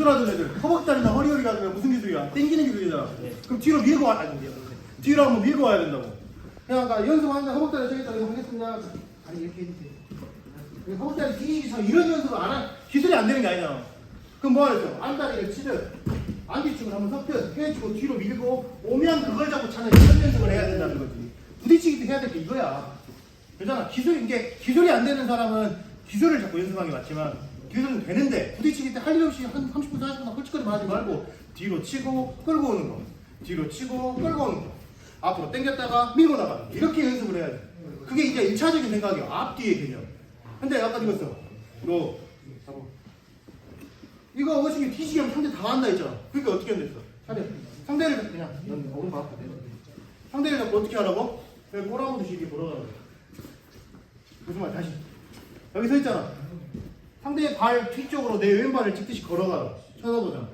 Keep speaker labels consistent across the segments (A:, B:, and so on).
A: 기술하던 애들 허벅다리나 허리허리 가면 무슨 기술이야? 땡기는 기술이잖아. 그럼 뒤로 밀고 와. 아니, 뒤로 한번 밀고 와야 된다고. 그냥 아까 연습하는데 허벅다리 저기다 이거 하겠습니다. 아니 이렇게 해주세요. 이 허벅다리 뒤지기 전 이런 연습을 안 한, 기술이 안 되는 게 아니잖아. 그럼 뭐 하겠어? 안다리를 치듯, 안뒤축을 한번 섞듯 해주고 뒤로 밀고 오면 그걸 잡고 차는 이런 연습을 해야 된다는 거지. 부딪히기도 해야 될 게 이거야. 그잖아. 기술, 이게 기술이 안 되는 사람은 기술을 자꾸 연습하는 게 맞지만 기술은 되는데 부딪히기 때 할 일 없이 한 30분, 40분 홀쭉거리만 하지 말고 뒤로 치고 끌고 오는 거. 뒤로 치고 끌고 오는 거. 앞으로 당겼다가 밀고 나가는 거. 이렇게 연습을 해야 돼. 그게 이제 1차적인 생각이야. 앞뒤의 개념. 근데 아까 이거어 너 잡아. 이거 어떻게 뒤지게 하면 상대 다 한다 했잖아. 그러니까 어떻게 하면 됐어? 차례. 상대를 잡- 그냥 넌 오른 봐. 상대를 잡고 어떻게 하라고? 그냥 꼬라보듯이 이렇게 돌아가는 거야. 무슨 말 다시. 여기 서 있잖아. 상대의 발 뒤쪽으로 내 왼발을 찍듯이 걸어가라. 쳐다보잖아.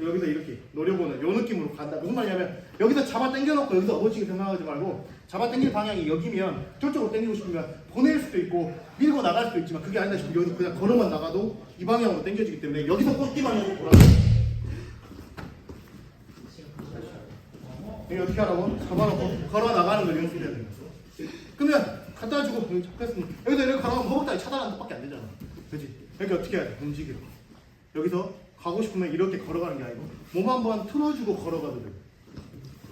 A: 여기서 이렇게 노려보는 요 느낌으로 간다. 무슨 말이냐면 여기서 잡아 당겨놓고 여기서 어거치게 생각하지 말고 잡아 당길 방향이 여기면 저쪽으로 당기고 싶으면 보낼 수도 있고 밀고 나갈 수도 있지만 그게 아니다 싶으면 여기서 그냥 걸어만 나가도 이 방향으로 당겨지기 때문에 여기서 꺾기 방향으로 돌아가. 이거 어떻게 하라고? 잡아놓고 걸어 나가는 걸 연습해야 거야. 그러면 갖다 주고 잡혔으면 여기서 이렇게 가라면 허벅다리 차단하는 것밖에 안 되잖아. 여기 어떻게 해야 돼? 움직여. 여기서 가고 싶으면 이렇게 걸어가는 게 아니고 몸 한번 틀어주고 걸어가도 돼.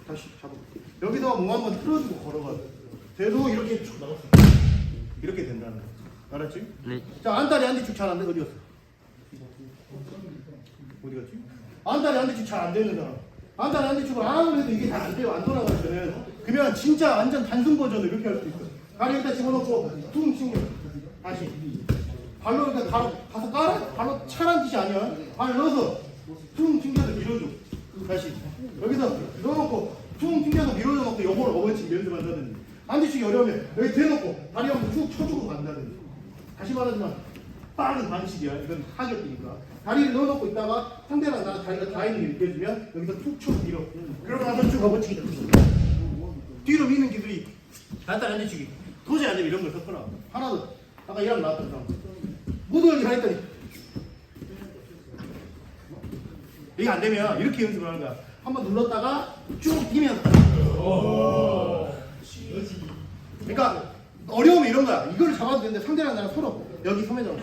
A: 다시 잡아. 여기서 몸 한번 틀어주고 걸어가도 돼. 돼도 이렇게 쭉 나갔어. 이렇게 된다는 거. 알았지?
B: 네.
A: 자, 안다리 안뒤축 잘안 돼. 어디 갔어? 어디 갔지? 안다리 안뒤축 잘안 되는 사람. 안다리 안뒤축을 아무래도 이게 잘 안 돼요. 안 돌아갈 때는. 그러면 진짜 완전 단순 버전으로 이렇게 할 수 있어. 다리 여기다 집어넣고 퉁 치고 다시. 발로 이렇게 가, 가서 깔아? 발로 차란 뜻이 아니야. 발 넣어서 퉁 튕겨서 밀어줘. 다시. 여기서 넣어놓고 퉁 튕겨서 밀어줘 놓고 요걸 어버치 연습한다든지. 안뒤축이 어려우면 여기 대놓고 다리 한번 쭉 쳐주고 간다든지. 다시 말하지만 빠른 반칙이야. 이건 타격이니까. 다리를 넣어놓고 있다가 상대랑 나랑 다리가 게 느껴지면 여기서 툭툭 밀어. 그러고 나서 쭉 업어치기 뒤로 미는 기술이 간단 안뒤축이 도저히 안 되면 이런 걸 섞어라. 하나 더. 아까 이랑 나왔던 사람. 모두 다 했더니 이게 안 되면 이렇게 연습을 하는 거야. 한번 눌렀다가 쭉 뛰면서. 그러니까 어려움이 이런 거야. 이걸 잡아도 되는데 상대랑 나랑 서로 여기 소매점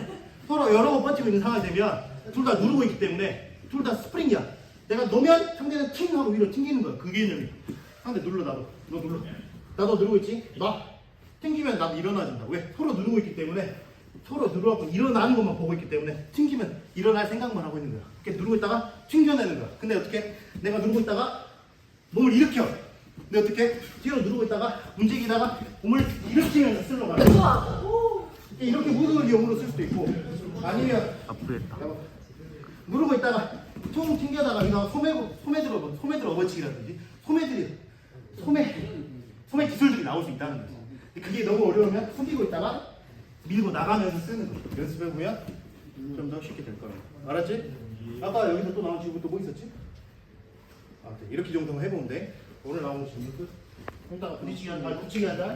A: 서로 여러 번 버티고 있는 상황이 되면 둘 다 누르고 있기 때문에 둘 다 스프링이야. 내가 놓으면 상대는 팅 하고 위로 튕기는 거야. 그 개념이. 상대 눌러 나도. 너 눌러. 나도 누르고 있지? 나. 튕기면 나도 일어나진다. 왜? 서로 누르고 있기 때문에 서로 누르고 일어나는 것만 보고 있기 때문에 튕기면 일어날 생각만 하고 있는 거야. 이렇게 누르고 있다가 튕겨내는 거야. 근데 어떻게? 내가 누르고 있다가 몸을 일으켜. 근데 어떻게? 뒤로 누르고 있다가 움직이다가 몸을 일으키면서 쓸러 가는 거야. 이렇게 무드를 용으로 쓸 수도 있고 아니면
B: 아프겠다.
A: 누르고 있다가 통 튕겨다가 이거 소매 소매 들어 소매 들어 어버치기라든지 소매들이 소매 소매 기술들이 나올 수 있다는 거지. 근데 그게 너무 어려우면 숨기고 있다가 밀고 나가면서 쓰는 거. 연습해 보면 좀 더 쉽게 될 거야. 알았지? 아까 여기서 또 나온 친구 또 뭐 있었지? 아, 네. 이렇게 정도만 해보면 돼. 오늘 나오는 친구 끝. 이따가 부딪히기 한다, 붙이기 한다.